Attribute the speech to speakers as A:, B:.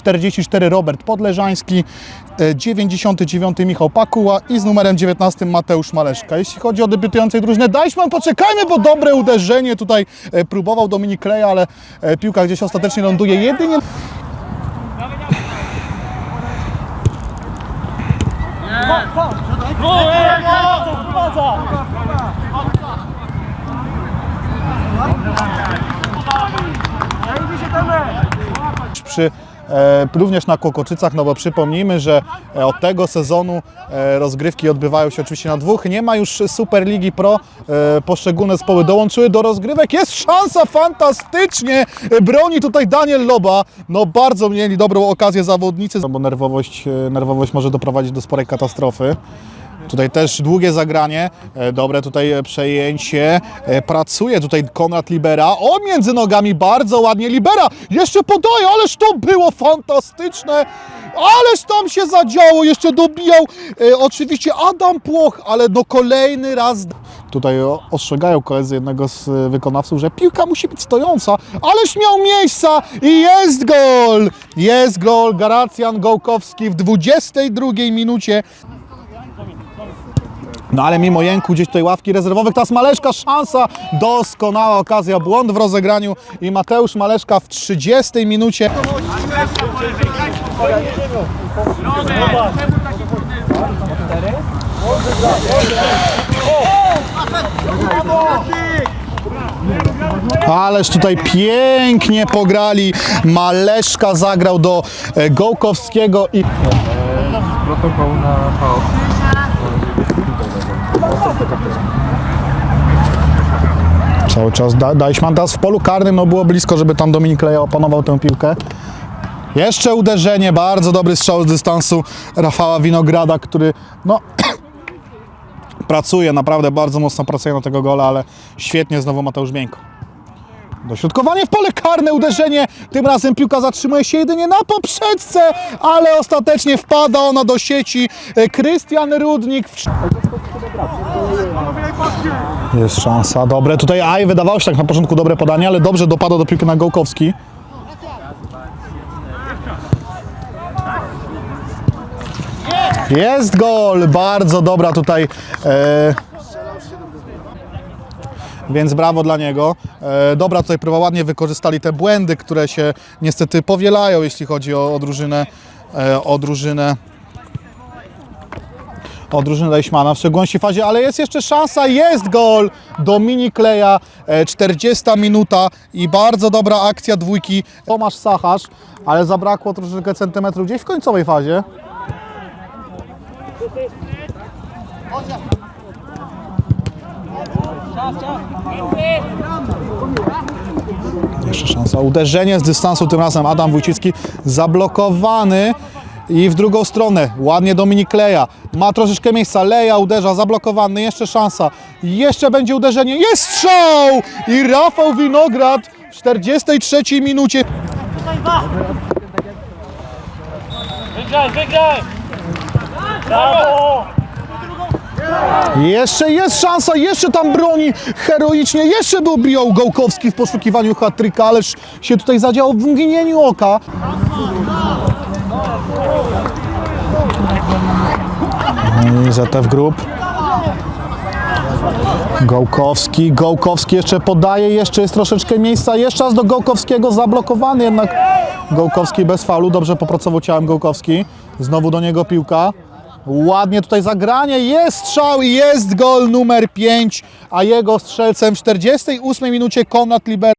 A: 44 Robert Podleżański, e, 99 Michał Pakuła i z numerem 19 Mateusz Maleszka. Jeśli chodzi o debiutującej drużynę, Dajśman, poczekajmy, bo dobre uderzenie tutaj e, próbował Dominik Kleja, ale e, piłka gdzieś ostatecznie ląduje jedynie przy, e, również na Kokoczycach, no bo przypomnijmy, że e, od tego sezonu e, rozgrywki odbywają się oczywiście na dwóch. Nie ma już Superligi Pro, e, poszczególne zespoły dołączyły do rozgrywek. Jest szansa, fantastycznie e, broni tutaj Daniel Loba. No bardzo mieli dobrą okazję zawodnicy, no bo nerwowość, e, nerwowość może doprowadzić do sporej katastrofy. Tutaj też długie zagranie, e, dobre tutaj e, przejęcie, E, pracuje tutaj Konrad Libera, o między nogami bardzo ładnie Libera, jeszcze podaje, ależ to było fantastyczne, ależ tam się zadziało, jeszcze dobijał. E, oczywiście Adam Płoch, ale no kolejny raz. Tutaj ostrzegają koledzy jednego z wykonawców, że piłka musi być stojąca, ależ miał miejsca i jest gol! Jest gol, Garacjan Gołkowski w 22 minucie. No ale mimo jęku gdzieś tutaj ławki rezerwowych, teraz Maleszka szansa, doskonała okazja, błąd w rozegraniu i Mateusz Maleszka w 30 minucie. Ależ tutaj pięknie pograli. Maleszka zagrał do e, Gołkowskiego i
B: protokół na chaos.
A: Cały czas da, Dajśman teraz w polu karnym, no było blisko, żeby tam Dominik Leja opanował tę piłkę. Jeszcze uderzenie, bardzo dobry strzał z dystansu Rafała Winograda, który no pracuje, naprawdę bardzo mocno pracuje na tego gola, ale świetnie znowu Mateusz Bieńko. Dośrodkowanie w pole karne, uderzenie, tym razem piłka zatrzymuje się jedynie na poprzeczce, ale ostatecznie wpada ona do sieci. E, Krystian Rudnik w jest szansa, dobre. Tutaj Aj wydawało się tak na początku dobre podanie, ale dobrze dopada do piłki na Gołkowski. Jest gol, bardzo dobra tutaj. E, więc brawo dla niego. E, dobra, tutaj próba ładnie wykorzystali te błędy, które się niestety powielają, jeśli chodzi o, o drużynę, e, o drużynę o drużynę Deichmana w szczególności fazie, ale jest jeszcze szansa, jest gol Dominik Leja, e, 40 minuta i bardzo dobra akcja dwójki Tomasz Sachasz, ale zabrakło troszeczkę centymetrów gdzieś w końcowej fazie. Jeszcze szansa, uderzenie z dystansu, tym razem Adam Wójcicki zablokowany. I w drugą stronę, ładnie Dominik Leja, ma troszeczkę miejsca, Leja uderza, zablokowany, jeszcze szansa, jeszcze będzie uderzenie, jest strzał! I Rafał Winograd w 43 minucie.
C: Wygraj, wygraj! Brawo!
A: Jeszcze jest szansa, jeszcze tam broni heroicznie, jeszcze by obijał Gołkowski w poszukiwaniu hat-tricka, ależ się tutaj zadziało w mgnieniu oka. No ZF Group. Gołkowski, Gołkowski jeszcze podaje, jeszcze jest troszeczkę miejsca, jeszcze raz do Gołkowskiego, zablokowany jednak Gołkowski bez faulu, dobrze popracował ciałem Gołkowski, znowu do niego piłka. Ładnie tutaj zagranie, jest strzał i jest gol numer 5, a jego strzelcem w 48 minucie Konrad Liber.